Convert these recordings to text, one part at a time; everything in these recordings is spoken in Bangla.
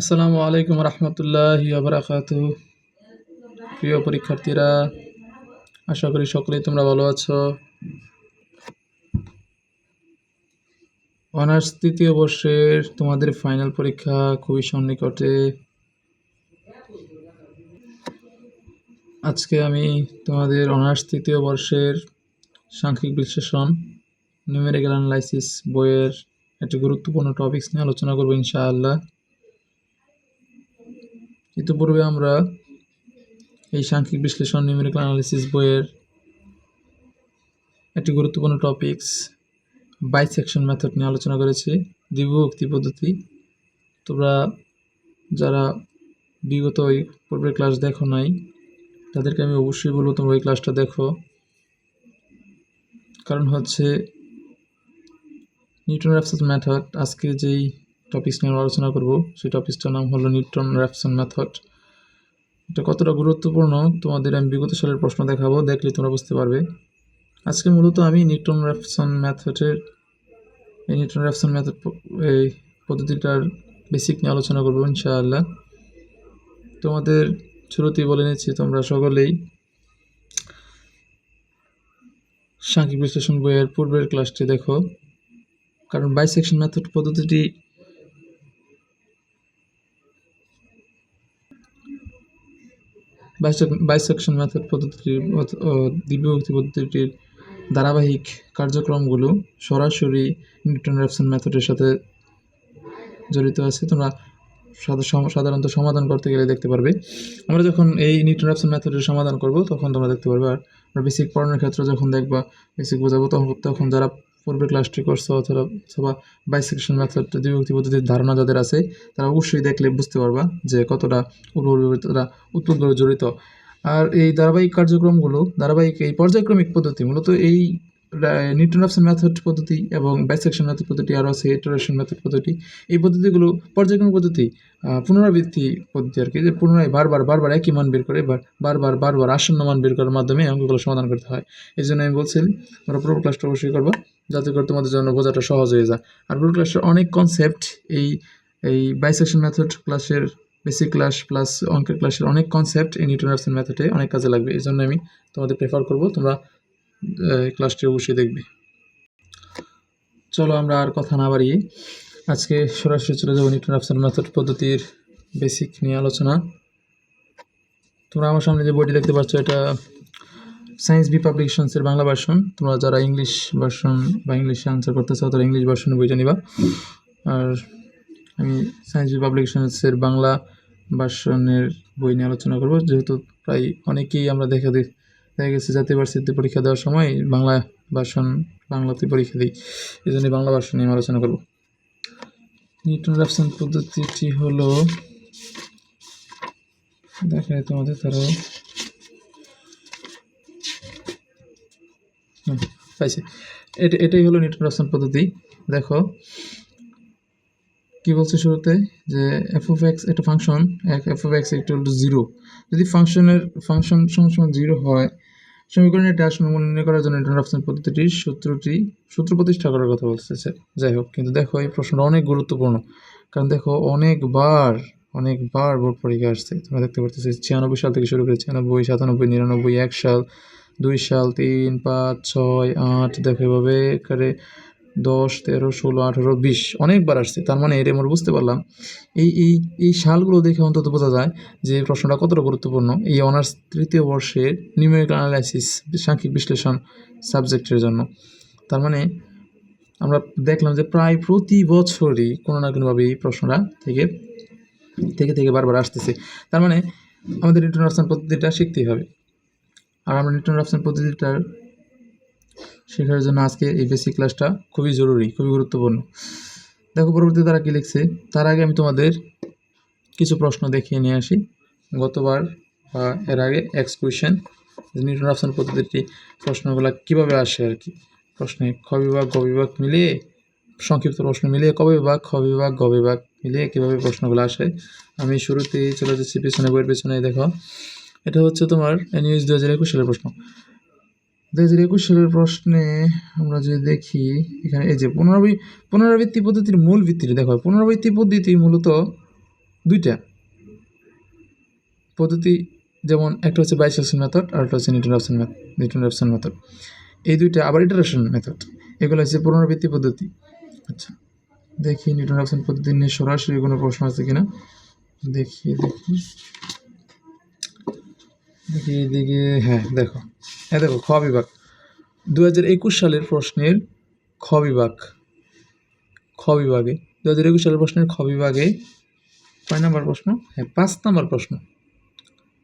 আসসালামু আলাইকুম রহমতুল্লাহ বারাকাত প্রিয় পরীক্ষার্থীরা, আশা করি সকলেই তোমরা ভালো আছো। অনার্স তৃতীয় বর্ষের তোমাদের ফাইনাল পরীক্ষা খুবই সন্নিকটে। আজকে আমি তোমাদের অনার্স তৃতীয় বর্ষের সাংখ্যিক বিশ্লেষণ নিউমেরিক্যাল অ্যানালাইসিস বইয়ের একটি গুরুত্বপূর্ণ টপিকস নিয়ে আলোচনা করব ইনশাআল্লাহ। ইতিপূর্বে আমরা এই সাংখ্যিক বিশ্লেষণ নিউমেরিক্যাল অ্যানালিসিস বইয়ের একটি গুরুত্বপূর্ণ টপিকস বাইসেকশন মেথড নিয়ে আলোচনা করেছি, দ্বিবিভক্তি পদ্ধতি। তোমরা যারা বিগত ওই পূর্বের ক্লাস দেখো নাই, তাদেরকে আমি অবশ্যই বলব তোমরা ওই ক্লাসটা দেখো। কারণ হচ্ছে নিউটন র্যাপসন মেথড আজকে যেই টপিকস নিয়ে আলোচনা করব। সেই টপিকসটার নাম হলো নিউটন র্যাপসন মেথড। এটা কতটা গুরুত্বপূর্ণ তোমাদের আমি বিগত সালের প্রশ্ন দেখাবো, দেখলে তোমরা বুঝতে পারবে। আজকে মূলত আমি নিউটন র্যাপসন মেথডের, এই নিউটন র্যাপসন মেথড এই পদ্ধতিটার বেসিক নিয়ে আলোচনা করব ইনশাআল্লাহ। তোমাদের শুরুতেই বলে নিচ্ছি, তোমরা সকলেই সাংখ্যিক বিশ্লেষণ বইয়ের পূর্বের ক্লাসটি দেখো। কারণ বাইসেকশন মেথড পদ্ধতিটি বাইসেকশন মেথড পদ্ধতিটির দ্বিবিভক্তি পদ্ধতিটির ধারাবাহিক কার্যক্রমগুলো সরাসরি নিউটন র্যাপসন মেথডের সাথে জড়িত আছে। তোমরা সাধারণত সমাধান করতে গেলে দেখতে পারবে। আমরা যখন এই নিউটন র্যাপসন মেথডের সমাধান করব, তখন তোমরা দেখতে পারবে। আর বেসিক পড়ানোর ক্ষেত্রে যখন দেখবা বেসিক বোঝাবো, তখন তখন যারা পূর্বের ক্লাসটি করছ অথবা অথবা বাইসেকশন মেথড দ্বিভক্তি পদ্ধতির ধারণা যাদের আছে, তারা অবশ্যই দেখলে বুঝতে পারবা যে কতটা উর্বরতা উৎপত্তি জড়িত। আর এই ধারাবাহিক কার্যক্রমগুলো, ধারাবাহিক এই পর্যায়ক্রমিক পদ্ধতি মূলত এই নিউটন অপশন মেথড পদ্ধতি এবং বাইসেকশন মেথড পদ্ধতি, আরও আছে ইটারেশন মেথড পদ্ধতি। এই পদ্ধতিগুলো পর্যায়ক্রমিক পদ্ধতি পুনরাবৃত্তি পদ্ধতি আর কি, যে পুনরায় বারবার বারবার একই মান বের করে এবার বারবার বারবার আসন্ন মান বের করার মাধ্যমে অঙ্কগুলো সমাধান করতে হয়। এই জন্য আমি বলছি আমরা পুরো ক্লাসটা অবশ্যই করব, যাতে করে তোমাদের জন্য বোঝাটা সহজ হয়ে যায়। আর পুরো ক্লাসের অনেক কনসেপ্ট এই এই বাইসেকশন মেথড ক্লাসের বেসিক ক্লাস প্লাস অঙ্কের ক্লাসের অনেক কনসেপ্ট এই নিউটন অপশন মেথডে অনেক কাজে লাগবে। এই জন্য আমি তোমাদের প্রেফার করব, তোমরা ক্লাসটি অবশ্যই দেখবে। চলো আমরা আর কথা না বাড়িয়ে আজকে সরাসরি চলে যাব নিউটন অপশন মেথড পদ্ধতির বেসিক নিয়ে আলোচনা। তোমরা আমার সামনে যে বইটি দেখতে পাচ্ছ, এটা সায়েন্স বি পাবলিকেশনসের বাংলা ভার্সন তোমরা যারা ইংলিশ ভার্সন বা ইংলিশে আনসার করতে চাও, তারা ইংলিশ ভার্সনে বইটা নিবা। আর আমি সায়েন্স বি পাবলিকেশনসের বাংলা ভার্সনের বই নিয়ে আলোচনা করব। যেহেতু প্রায় অনেকেই আমরা দেখা দেখা গেছে জাতীয় ভার্সিটিতে পরীক্ষা দেওয়ার সময় বাংলা ভার্সন, বাংলাতে পরীক্ষা দিই। এই জন্য বাংলা ভার্সন নিয়ে আলোচনা করব। নিউটন রাফসান পদ্ধতিটি হলো দেখায় তোমাদের তারা পাইছে। এটা, এটাই হলো নিউটন রাফসান পদ্ধতি। দেখো, কি বলছে শুরুতে? যে এফ অফ এক্স একটা function f of x equal to zero যদি ফাংশনের, ফাংশন সমান জিরো হয় সমীকরণের ড্যাশ নির্ণয় করার জন্য নিউটন অপশন পদ্ধতিটি সূত্রটি, সূত্র প্রতিষ্ঠা করার কথা বলতেছে। যাই হোক, কিন্তু দেখো এই প্রশ্নটা অনেক গুরুত্বপূর্ণ। কারণ দেখো অনেকবার অনেকবার বোর্ড পরীক্ষা আসছে। তোমরা দেখতে পারতেছি, ছিয়ানব্বই সাল থেকে শুরু করে ছিয়ানব্বই, সাতানব্বই, নিরানব্বই, এক সাল, দুই সাল, তিন, পাঁচ, ছয়, আট, দেখো এভাবে করে দশ, তেরো, ষোলো, আঠেরো, বিশ অনেকবার আসছে। তার মানে এর আমরা বুঝতে পারলাম। এই এই এই সালগুলো দেখে অন্তত বোঝা যায় যে প্রশ্নটা কতটা গুরুত্বপূর্ণ। এই অনার্স তৃতীয় বর্ষের নিউমেরিক্যাল অ্যানালাইসিস সাংখ্যিক বিশ্লেষণ সাবজেক্টের জন্য। তার মানে আমরা দেখলাম যে প্রায় প্রতি বছরই কোনো না কোনোভাবে এই প্রশ্নটা থেকে থেকে থেকে বারবার আসতেছে। তার মানে আমাদের নিউটন রাফসান পদ্ধতিটা শিখতেই হবে। আর আমরা নিউটন রাফসান পদ্ধতিটার শেখার জন্য আজকে এই বেসিক ক্লাসটা খুবই জরুরি, খুবই গুরুত্বপূর্ণ। দেখো, পরবর্তী তারা কী লিখছে? তার আগে আমি তোমাদের কিছু প্রশ্ন দেখিয়ে নিয়ে আসি। গতবার বা এর আগে এক্স কোয়েশন নিউটন অপশন পদ্ধতিটি প্রশ্নগুলো কীভাবে আসে আর কি? প্রশ্নে খ বিভাগ, গ বিভাগ মিলিয়ে, সংক্ষিপ্ত প্রশ্ন মিলিয়ে ক বিভাগ, খ বিভাগ, গ বিভাগ মিলিয়ে কীভাবে প্রশ্নগুলো আসে। আমি শুরুতেই চলে যাচ্ছি, পেছনে বইয়ের পেছনে দেখো। এটা হচ্ছে তোমার এনইউএস দু হাজার একুশ সালের প্রশ্ন। দু হাজার একুশ সালের প্রশ্নে আমরা যদি দেখি, এখানে এই যে পুনরাবৃ, পুনরাবৃত্তি পদ্ধতির মূল ভিত্তিটি দেখো। পুনরাবৃত্তি পদ্ধতি মূলত দুইটা। পদ্ধতি যেমন একটা হচ্ছে বাইসেকশন মেথড আর একটা হচ্ছে Newton method Newton Raphson method এই দুইটা আবার ইটারেশন মেথড এগুলো হচ্ছে পুনরাবৃত্তি পদ্ধতি। আচ্ছা দেখি নিউটন রাপসন পদ্ধতি নিয়ে সরাসরি কোনো প্রশ্ন আছে কিনা? দেখি দেখি। দেখি এদিকে হ্যাঁ দেখো। হ্যাঁ দেখো, খ বিভাগ। দু হাজার একুশ সালের প্রশ্নের খ বিভাগ। খ বিভাগে দু হাজার একুশ সালের প্রশ্নের খ বিভাগে কয় নম্বর প্রশ্ন? হ্যাঁ পাঁচ নম্বর প্রশ্ন।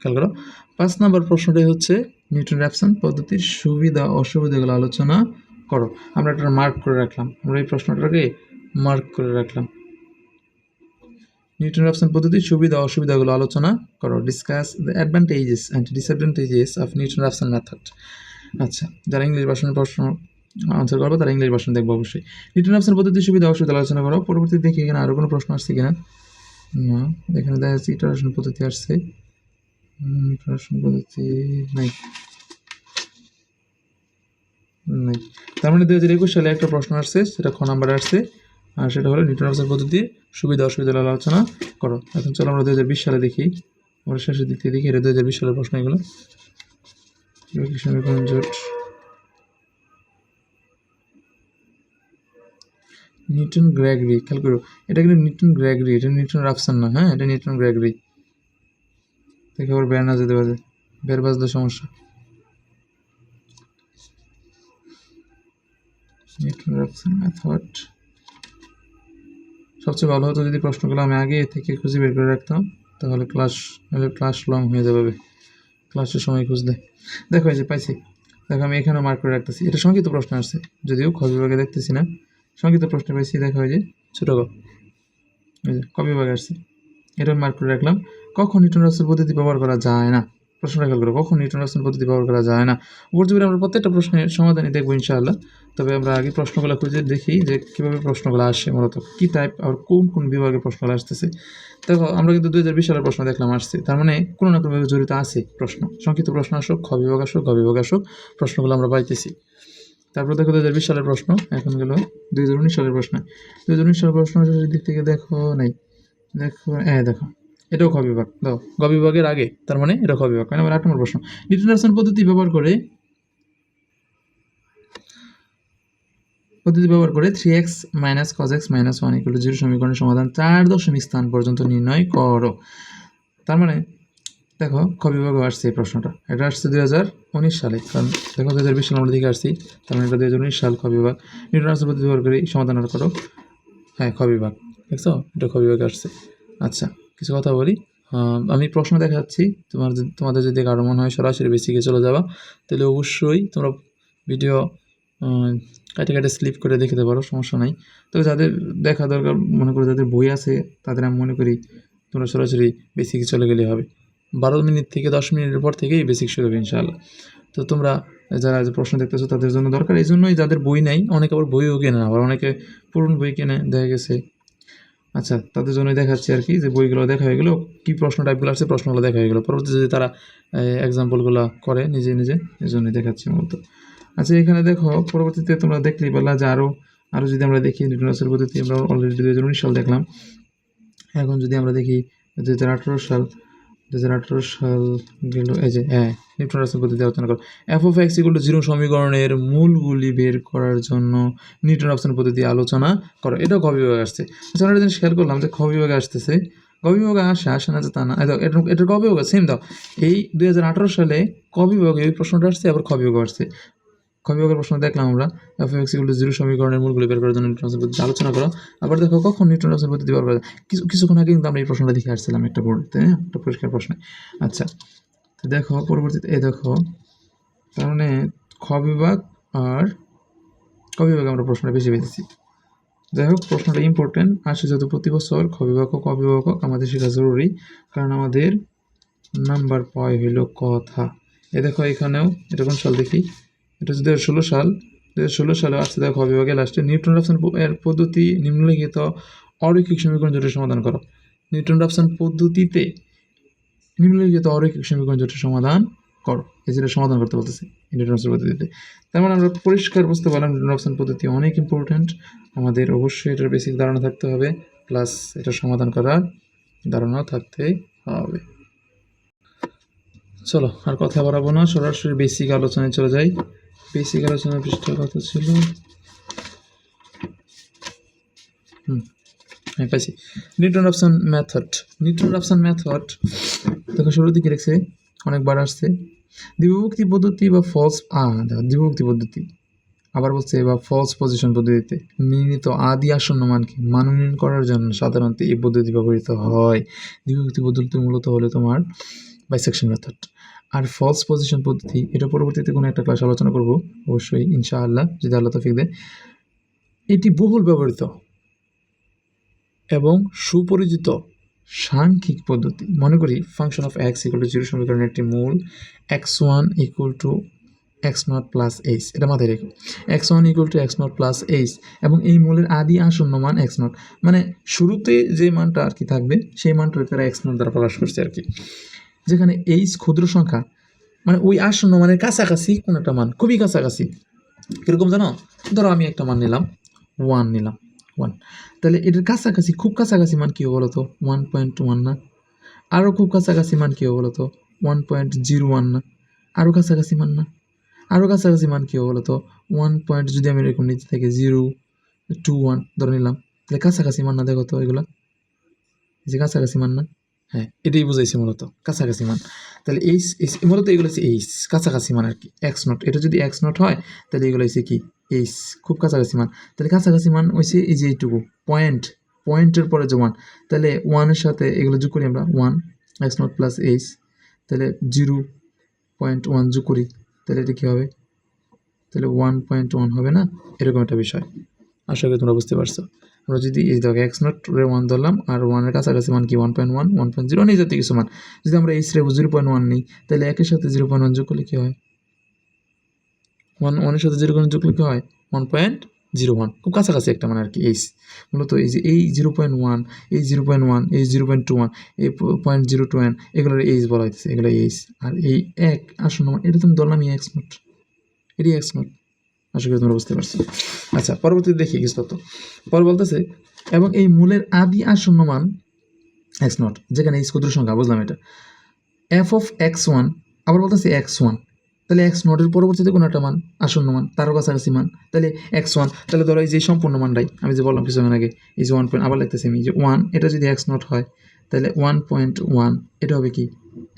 খেয়াল করো, পাঁচ নম্বর প্রশ্নটাই হচ্ছে নিউটন র্যাপসন পদ্ধতির সুবিধা অসুবিধাগুলো আলোচনা করো। আমরা একটা মার্ক করে রাখলাম। আমরা এই প্রশ্নটাকে মার্ক করে রাখলাম। নিউটন র্যাপসন পদ্ধতির সুবিধা, অসুবিধাগুলো আলোচনা করো। Discuss the advantages and disadvantages of Newton Raphson method আচ্ছা যারা ইংলিশ ভাষণের প্রশ্ন আনসার করব, তারা ইংলিশ ভাষণ দেখব অবশ্যই। নিউটন র্যাপসন পদ্ধতির সুবিধা, অসুবিধা আলোচনা করো। পরবর্তী দেখি এখানে আরও কোনো প্রশ্ন আসছে কিনা। না, এখানে দেখা যাচ্ছে ইটারেশন পদ্ধতি আসছে। ইটারেশন পদ্ধতি নাই। তার মানে দু হাজার একুশ সালে একটা প্রশ্ন আসছে, সেটা খ নাম্বারে আসছে। আর সেটা হলো নিউটন রাপসন পদ্ধতি, সুবিধা, অসুবিধা আলোচনা করো। এখন চলো আমরা দু হাজার বিশ সালে দেখি। আমরা শেষের দিক থেকে দেখি এটা দু হাজার বিশ সালের প্রশ্ন এগুলো। নিউটন গ্র্যাগরি, খেয়াল করো, এটা কিন্তু নিউটন গ্র্যাগরি, এটা নিউটন রাফসান না হ্যাঁ? এটা নিউটন গ্র্যাগরি। দেখে আবার বের না যেতে পারে, বের বাজলে সমস্যা। নিউটন রাফসান মেথড সবচেয়ে ভালো হতো যদি প্রশ্নগুলো আমি আগে থেকে খুঁজে বের করে রাখতাম, তাহলে ক্লাস হলে ক্লাস লং হয়ে যাবে। ক্লাসের সময় খুঁজলে। দেখো এই যে পাইছি। দেখো আমি এখানেও মার্ক করে রাখতেছি। এটা সংক্ষিপ্ত প্রশ্ন আসছে। যদিও খ বিভাগে দেখতেছি না। সংক্ষিপ্ত প্রশ্ন পাইছি, দেখা হয় যে ছোটো এই ক বিভাগে আসছে। এটা মার্ক করে রাখলাম। কখন নিউটন রাসেল পদ্ধতি ব্যবহার করা যায় না? প্রশ্নটা খেয়াল করো কখন নিউটন রাসেল পদ্ধতি ব্যবহার করা যায় না? উপর আমরা প্রত্যেকটা প্রশ্নের সমাধানই দেখব ইনশাআল্লাহ। তবে আমরা আগে প্রশ্নগুলো খুঁজে দেখি যে কীভাবে প্রশ্নগুলো আসে, মূলত কী টাইপ আর কোন কোন বিভাগে প্রশ্নগুলো আসতেছে। দেখো, আমরা কিন্তু দুই হাজার বিশ সালের প্রশ্ন দেখলাম আসছে। তার মানে কোনো না কোনোভাবে জড়িত আছে প্রশ্ন। সংক্ষিপ্ত প্রশ্ন আসুক, খ বিভাগ আসুক, গ বিভাগ আসুক, প্রশ্নগুলো আমরা পাইতেছি। তারপর দেখো দু হাজার বিশ সালের প্রশ্ন, এখন গেল দুই হাজার উনিশ সালের প্রশ্ন। দুই হাজার উনিশ সালের প্রশ্ন দিক থেকে দেখো, নাই। দেখো হ্যাঁ দেখো। এটাও খ বিভাগ দাও গ বিভাগের আগে, তার মানে এটা খ বিভাগ মানে আট, নম্বর প্রশ্ন। নিউটন পদ্ধতি ব্যবহার করে, পদ্ধতি ব্যবহার করে three x minus cos x minus one equal zero সমীকরণের সমাধান চার দশমিক স্থান পর্যন্ত নির্ণয় করো। তার মানে দেখো, খ বিভাগে আসছে এই প্রশ্নটা। এটা আসছে দুই হাজার উনিশ সালে। কারণ, দেখো দু হাজার বিশ সালের দিকে আসছি। তার মানে এটা দুই হাজার উনিশ সাল খ বিভাগ। নিউটন পদ্ধতি ব্যবহার করে সমাধান করো। হ্যাঁ খ বিভাগ। দেখছ? এটা খ বিভাগে আসছে। আচ্ছা। কিছু কথা বলি। আমি প্রশ্ন দেখাচ্ছি, তোমার তোমাদের যদি কারও মনে হয় সরাসরি বেসিকে চলে যাবা, তাহলে অবশ্যই তোমরা ভিডিও কাটে কাটে স্লিপ করে দেখতে পারো, সমস্যা নাই। তবে যাদের দেখা দরকার, মনে করো যাদের বই আছে, তাদের আমি মনে করি তোমরা সরাসরি বেসিকে চলে গেলে হবে। বারো মিনিট থেকে দশ মিনিটের পর থেকেই বেসিক শুরু হবে, ইনশাআল্লাহ। তো তোমরা যারা প্রশ্ন দেখতেছো, তাদের জন্য দরকার। এই জন্যই যাদের বই নেই, অনেকে আবার বইও কেনে না, আবার অনেকে পুরনো বই কেনে, দেখা গেছে আচ্ছা তাদের জন্যই দেখাচ্ছি আর কি যে বইগুলো দেখা হয়ে গেলো। কী প্রশ্ন টাইপগুলো আসছে, প্রশ্নগুলো দেখা হয়ে গেলো। পরবর্তী যদি তারা এক্সাম্পলগুলো করে নিজে নিজে এই জন্যই দেখাচ্ছি মূলত। আচ্ছা এখানে দেখো, পরবর্তীতে তোমরা দেখলেই পেলা যে আরও আরও যদি আমরা দেখি নিউটনাসের পদ্ধতি, আমরা অলরেডি দু হাজার উনিশ সাল দেখলাম। এখন যদি আমরা দেখি দু হাজার আঠেরো সাল দু হাজার আঠেরো গেল এই যে হ্যাঁ নিউটন রাসেল পদ্ধতি আলোচনা করো। F of x equal to zero সমীকরণের মূলগুলি বের করার জন্য নিউটন অপশন পদ্ধতি আলোচনা করো। এটাও বিভাগে আসছে। আচ্ছা আমরা জিনিস খেয়াল করলাম যে খ আসতেছে। ক বিভাগে আসে আসে না যে তা না। এটা এটা ক বিভাগে সেম দাও। এই দুই হাজার আঠারো সালে ক এই প্রশ্নটা আসছে, আবার খ আসছে। খ বিভাগের প্রশ্ন দেখলাম আমরা। F x equal to zero সমীকরণের মূলগুলি বের করার জন্য নিউটন পদ্ধতি আলোচনা করো। আবার দেখো কখন নিউটন পদ্ধতি ব্যবহার করা? কিছু কিছুক্ষণ আগে কিন্তু আমরা এই প্রশ্নটা দেখে আসছিলাম একটা বোর্ডতে হ্যাঁ? একটা পরিষ্কার প্রশ্ন। আচ্ছা তো দেখো পরবর্তীতে, এই দেখো, তার মানে খ বিভাগ আর ক বিভাগে আমরা প্রশ্নটা বেশি পেয়েছি যাই হোক, প্রশ্নটা ইম্পর্টেন্ট আসে যেহেতু প্রতি বছর খ বিভাগ ক বিভাগ আমাদের শেখা জরুরি, কারণ আমাদের নাম্বার পয় হইল কথা। এ দেখো, এখানেও, এটা কোন দেখি? এটা হচ্ছে দু ষোলো সাল। দু ষোলো সালে আসছে দেখো বিভাগে লাস্টে নিউটন রাপসন এর পদ্ধতি নিম্নলিখিত অরৈখিক সমীকরণ জটিল সমাধান করো। নিউটন রাপসন পদ্ধতিতে নিম্নলিখিত অরৈখিক সমীকরণ জটিল সমাধান করো। যেটা সমাধান করতে বলতেছে নিউটন রাপসন পদ্ধতিতে। তার মানে আমরা পরিষ্কার বুঝতে পারলাম নিউটন রাপসন পদ্ধতি অনেক ইম্পর্ট্যান্ট আমাদের অবশ্যই এটার বেসিক ধারণা থাকতে হবে। প্লাস এটা সমাধান করার ধারণা থাকতে হবে। চলো, আর কথা বাড়াবো না। সরাসরি বেসিক আলোচনায় চলে যাই। বেসিক আলোচনা পৃষ্ঠা কত ছিল। হুম হ্যাঁ পাইছি। Newton Raphson method Newton Raphson method দেখো শুরুর দিকে লিখছে অনেকবার আসছে। দ্বিভক্তি পদ্ধতি বা ফলস আ, দেখো দ্বিভক্তি পদ্ধতি। আবার বলছে বা ফলস পজিশন পদ্ধতিতে নির্ণীত আদি আসন্ন মানকে মানোন্নয়ন করার জন্য সাধারণত এই পদ্ধতি ব্যবহৃত হয়। দ্বিভক্তি পদ্ধতি মূলত হলো তোমার বাইসেকশন মেথড আর ফলস পজিশন পদ্ধতি, এটা পরবর্তীতে কোনো একটা ক্লাস আলোচনা করব, অবশ্যই, ইনশাআল্লাহ, যদি আল্লাহ তফিক দেয়। এটি বহুল ব্যবহৃত এবং সুপরিচিত সাংখ্যিক পদ্ধতি। মনে করি function of x equal to zero সমীকরণের একটি মূল x one equal to x naught plus h এটা মাথায় রেখো। X one equal to x naught plus h এবং এই মূলের আদি আসন্ন মান এক্স নট মানে শুরুতে যে মানটা আর কি থাকবে, সেই মানটা তারা এক্স নট দ্বারা প্রকাশ করছে আর কি। যেখানে এইচ ক্ষুদ্র সংখ্যা মানে ওই আসন্ন মানের কাছাকাছি কোনো একটা মান, খুবই কাছাকাছি। কীরকম জানো? ধরো আমি একটা মান নিলাম ওয়ান নিলাম ওয়ান তাহলে এটার কাছাকাছি, খুব কাছাকাছি মান কী বলো তো ওয়ান পয়েন্ট ওয়ান না? আরও খুব কাছাকাছি মান কী বলো তো ওয়ান পয়েন্ট জিরো ওয়ান না? আরও কাছাকাছি মান না? আরও কাছাকাছি মান কী বলো তো ওয়ান পয়েন্ট যদি আমি এরকম নিচে থাকি জিরো টু ওয়ান ধরে নিলাম, তাহলে কাছাকাছি মান না দেখো তো এগুলো? যে কাছাকাছি মান না? হ্যাঁ এটাই বুঝাইছে মূলত, কাছাকাছি মান। তাহলে এইচ এইচ, মূলত এগুলো হচ্ছে এইচ, কাছাকাছি মান আর কি এক্স নট এটা যদি এক্স নট হয়, তাহলে এগুলো হচ্ছে কি? এইচ, খুব কাছাকাছি মান। তাহলে কাছাকাছি মান হয়েছে এই যে এইটুকু পয়েন্ট পয়েন্টের পরে যে ওয়ান তাহলে ওয়ানের সাথে এগুলো যোগ করি আমরা one x naught plus h তাহলে জিরো পয়েন্ট ওয়ান যোগ করি, তাহলে এটা কী হবে? তাহলে ওয়ান পয়েন্ট ওয়ান হবে না? এরকম একটা বিষয়। আশা করি তোমরা বুঝতে পারছ। আমরা যদি এই দেখো এক্স নট রে ওয়ান ধরলাম, আর ওয়ানের কাছাকাছি মান কি? One point one one point zero জাতীয় কিছু মান যদি আমরা এইচ রে জিরো পয়েন্ট ওয়ান নিই, তাহলে একের সাথে জিরো পয়েন্ট ওয়ান যোগ করলে কী হয়? ওয়ান ওয়ানের সাথে জিরো পয়েন্ট যোগ করলে কী হয়? ওয়ান পয়েন্ট জিরো ওয়ান খুব কাছাকাছি একটা মানে আর কি এইচ মূলত এই যে এই জিরো পয়েন্ট ওয়ান এই জিরো পয়েন্ট ওয়ান এই জিরো পয়েন্ট টু ওয়ান এই পয়েন্ট জিরো টু ওয়ান এগুলোর এইচ বলা হয়েছে এগুলো এইচ আর এই এক আসন্ন এটা তুমি ধরলাম এক্স নোট এটি এক্স নোট আশা করি তোমরা বুঝতে পারছ। আচ্ছা পরবর্তীতে দেখি কিছু তত্ত্ব পরে বলতেছে, এবং এই মূলের আদি আসন্ন মান এক্স নট যেখানে এই ক্ষুদ্র সংখ্যা, বুঝলাম এটা। এফ অফ এক্স ওয়ান আবার বলতেছে এক্স ওয়ান তাহলে এক্স নটের পরবর্তীতে কোনো একটা মান আসন্ন মান, তারও কাছাকাছি মান, তাহলে এক্স ওয়ান তাহলে ধরো এই যে সম্পূর্ণ মানটাই, আমি যে বললাম কিছুক্ষণ আগে, এই যে ওয়ান পয়েন্ট আবার লিখতেছি আমি যে ওয়ান এটা যদি এক্স নট হয়, তাহলে ওয়ান পয়েন্ট ওয়ান এটা হবে কি?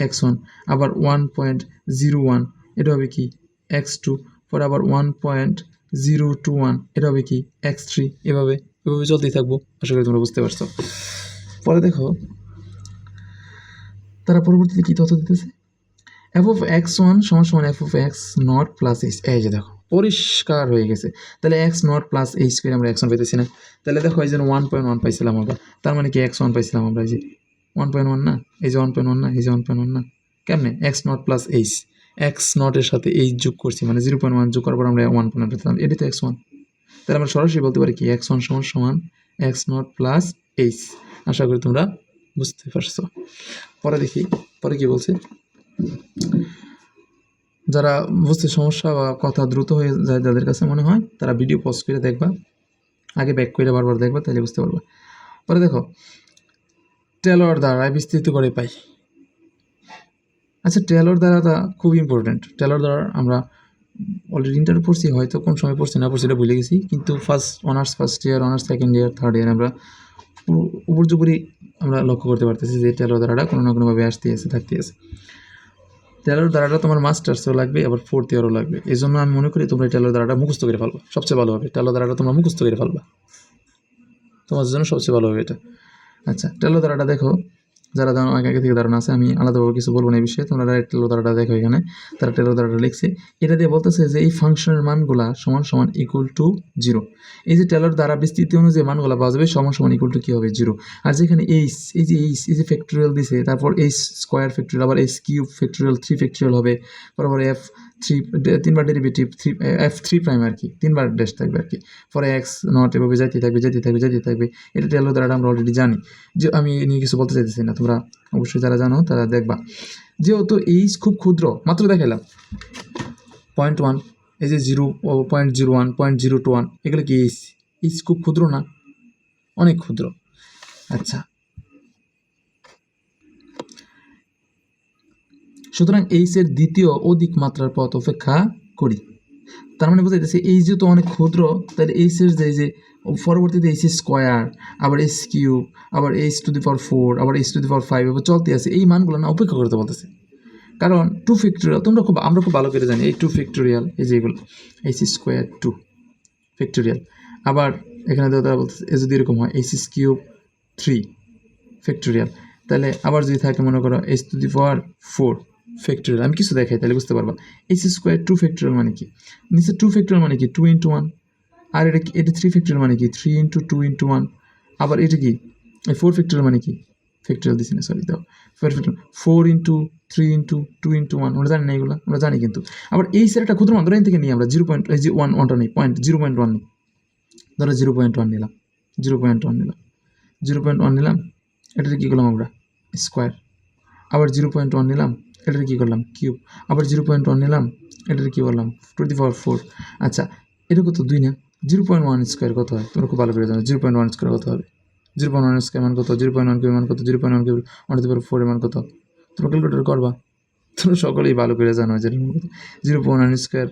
এক্স ওয়ান আবার ওয়ান পয়েন্ট জিরো ওয়ান এটা হবে কি? এক্স টু পরে আবার one point zero two one এটা হবে কি? এক্স থ্রি এভাবে এভাবে চলতেই থাকব। আশা করি তোমরা বুঝতে পারছ। পরে দেখো, তারা পরবর্তীতে কী তথ্য দিতেছে? এফ অফ এক্স ওয়ান সমান সমান f of x naught plus h এই যে দেখো, পরিষ্কার হয়ে গেছে। তাহলে এক্স নট প্লাস এইচ করে আমরা এক্স ওয়ান পাইতেছি না। তাহলে দেখো এই যে ওয়ান পয়েন্ট ওয়ান পাইছিলাম আমরা। তার মানে কি এক্স ওয়ান পাইছিলাম আমরা? এই যে ওয়ান পয়েন্ট ওয়ান না? এই যে ওয়ান পয়েন্ট ওয়ান না? এই যে ওয়ান পয়েন্ট ওয়ান না? কেমনে? X naught plus h x নটের সাথে এইচ যোগ করছি মানে জিরো পয়েন্ট ওয়ান যোগ করার পর আমরা ওয়ান পয়েন্ট পেতাম। এটি তো এক্স ওয়ান তাহলে আমরা সরাসরি বলতে পারি কি? এক্স ওয়ান সমান সমান এক্স নট প্লাস এইচ আশা করি তোমরা বুঝতে পারছ। পরে দেখি, পরে কি বলছে? যারা বুঝতে সমস্যা বা কথা দ্রুত হয়ে যায় যাদের কাছে মনে হয়, তারা ভিডিও পজ করে দেখবা। আগে ব্যাক করে বারবার দেখবা, তাহলে বুঝতে পারবা। পরে দেখো টেলর দ্বারা বিস্তৃত করে পাই। আচ্ছা টেলর দ্বারাটা খুব ইম্পর্ট্যান্ট টেলর দ্বারা আমরা অলরেডি ইন্টার পড়ছি, হয়তো কোন সময় পড়ছি না পড়ছি এটা ভুলে গেছি। কিন্তু first honours first year honours second year third year আমরা উপর্যুপরি আমরা লক্ষ্য করতে পারতেছি যে টেলর দ্বারাটা কোনো না কোনোভাবে আসতে আছে থাকতে আছে। টেলর দ্বারাটা তোমার মাস্টার্সও লাগবে, আবার ফোর্থ ইয়ারও লাগবে। এই জন্য আমি মনে করি তোমরা টেলর দ্বারাটা মুখস্থ করে ফেলবা, সবচেয়ে ভালো হবে। টেলর দ্বারাটা তোমরা মুখস্থ করে ফেলবা। তোমার জন্য সবচেয়ে ভালো হবে এটা। আচ্ছা টেলর দ্বারাটা দেখো যারা ধারণা আগে থেকে ধারণা আছে, আমি আলাদাভাবে কিছু বলব না এই বিষয়ে। তোমরা ডাইরেক্ট দ্বারাটা দেখো এখানে। তারা টেলো দ্বারাটা লিখছে, এটা দিয়ে বলতেছে যে এই ফাংশনের মানগুলা সমান সমান ইকুয়াল টু জিরো এই যে টেলর দ্বারা বিস্তৃতি অনুযায়ী মানগুলা পাওয়া যাবে, সমান সমান ইকুয়াল টু কী হবে? জিরো আর যেখানে এইস এই যে এইস এই যে ফ্যাক্টোরিয়াল দিছে, তারপর এইস স্কোয়ার ফ্যাক্টোরিয়াল আবার h cube factorial three factorial হবে। তারপর এফ থ্রি তিনবার derivative three f three prime আর কি, তিনবার ড্যাশ থাকবে আর কি। পরে এক্স নট এভাবে যাইতে থাকবে যেতে থাকবে যেতে থাকবে। এটা টেলো দ্বারাটা আমরা অলরেডি জানি। যে আমি নিয়ে কিছু বলতে চাইতেছি না, তোমরা অবশ্যই যারা জানো তারা দেখবা। যেহেতু এইচ খুব ক্ষুদ্র, মাত্র দেখালাম পয়েন্ট ওয়ান এই যে zero point zero one point zero two one এগুলো কি এইচ এইচ খুব ক্ষুদ্র না? অনেক ক্ষুদ্র। আচ্ছা সুতরাং এইচের দ্বিতীয় অধিক মাত্রার পথ অপেক্ষা করি। তার মানে বোঝাইতেছে এই যেহেতু অনেক ক্ষুদ্র, তাহলে এইচের যে যে পরবর্তীতে এইচ স্কোয়ার, আবার এইচ কিউব, আবার h to the power four, আবার h to the power five আবার চলতে আছে, এই মানগুলো না অপেক্ষা করতে বলতেছে। কারণ টু ফ্যাক্টোরিয়াল তোমরা খুব, আমরা খুব ভালো করে জানি, এই টু ফ্যাক্টোরিয়াল এই যে এগুলো এইচ স্কোয়ার টু ফ্যাক্টোরিয়াল আবার এখানে তারা বলতেছে, এ যদি এরকম হয় এইচ কিউব থ্রি ফ্যাক্টোরিয়াল তাহলে আবার যদি থাকে, মনে করো H to the power four factorial আমি কিছু দেখাই, তাহলে বুঝতে পারবা এইচ স্কোয়ার টু ফ্যাক্টোরিয়াল মানে কি? নিচে টু ফ্যাক্টোরিয়াল মানে কি? টু ইন্টু ওয়ান আর এটা কি? এটা থ্রি ফ্যাক্টোরিয়াল মানে কি? Three into two into one আবার এটা কি? এই ফোর ফ্যাক্টোরিয়াল মানে কি? ফ্যাক্টোরিয়াল দিছি না সরি দাও। Four factorial four into three into two into one আমরা জানি না এগুলো, আমরা জানি কিন্তু। আবার এই সেটটা ক্ষুদ্র মাত্রা থেকে নিই আমরা জিরো পয়েন্ট এই যে ওয়ান ওয়ানটা নিই পয়েন্ট জিরো পয়েন্ট ওয়ান নিই। ধরো জিরো পয়েন্ট ওয়ান নিলাম। জিরো পয়েন্ট ওয়ান নিলাম। জিরো পয়েন্ট ওয়ান নিলাম। এটাতে কী করলাম আমরা? স্কোয়ার আবার জিরো পয়েন্ট ওয়ান নিলাম। এটাতে কী করলাম? কিউব। আবার জিরো পয়েন্ট ওয়ান নিলাম এটাতে কী বললাম টু দি পাওয়ার ফোর। আচ্ছা এটা কত? দুই না? জিরো পয়েন্ট ওয়ান স্কোয়ার কত হয়? তোমরা খুব ভালো করে জানো, জিরো পয়েন্ট ওয়ান স্কোয়ার কত হবে? জিরো পয়েন্ট ওয়ান স্কোয়ার মান কত? জিরো পয়েন্ট ওয়ান কিউব মান কত? Zero point one cube, one the power four মান কত? তোমরা ক্যালকুলেটার করবা। তোমরা সকলেই ভালো করে জানো যে জিরো পয়েন্ট ওয়ান স্কোয়ার